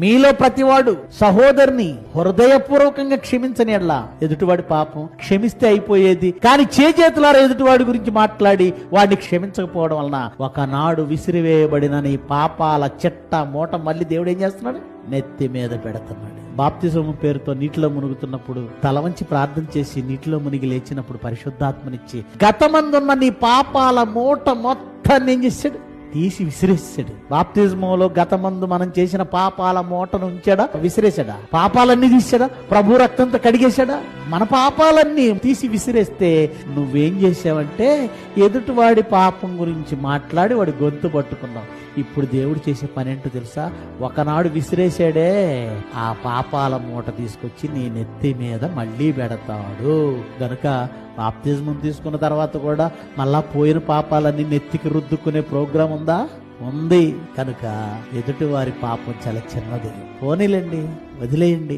మీలో ప్రతివాడు సహోదరుని హృదయపూర్వకంగా క్షమించని ఎడ్లా ఎదుటివాడి పాపం క్షమిస్తే అయిపోయేది. కానీ చేజేతులారా ఎదుటివాడి గురించి మాట్లాడి వాడిని క్షమించకపోవడం వలన ఒకనాడు విసిరివేయబడిన నీ పాపాల చెట్ట మూట మళ్ళీ దేవుడు ఏం చేస్తున్నాడు? నెత్తి మీద పెడుతున్నాడు. బాప్తిజము పేరుతో నీటిలో మునుగుతున్నప్పుడు తల వంచి ప్రార్థన చేసి నీటిలో మునిగి లేచినప్పుడు పరిశుద్ధాత్మనిచ్చి గతమందున్న నీ పాపాల మూట మొత్తాన్ని ఏం చేశాడు? తీసి విసిరేసాడు. బాప్తిజంలో గతమందు మనం చేసిన పాపాల మూటను ఉంచాడా? విసిరేసాడా పాపాలన్నీ తీసాడా ప్రభు రక్తంతో కడిగేశాడా? మన పాపాలన్నీ తీసి విసిరేస్తే నువ్వేం చేసావంటే ఎదుటివాడి పాపం గురించి మాట్లాడి వాడి గొంతు పట్టుకున్నావు. ఇప్పుడు దేవుడు చేసే పని ఏంటో తెలుసా? ఒకనాడు విసిరేసాడే ఆ పాపాల మూట తీసుకొచ్చి నీ నెత్తి మీద మళ్ళీ పెడతాడు. గనుక బాప్తిజం తీసుకున్న తర్వాత కూడా మళ్ళా పోయిన పాపాలన్నీ నెత్తికి రుద్దుకునే ప్రోగ్రాం ఉందా? ఉంది. కనుక ఎదుటి వారి పాపం చాలా చిన్నది. పోనీలండి వదిలేయండి.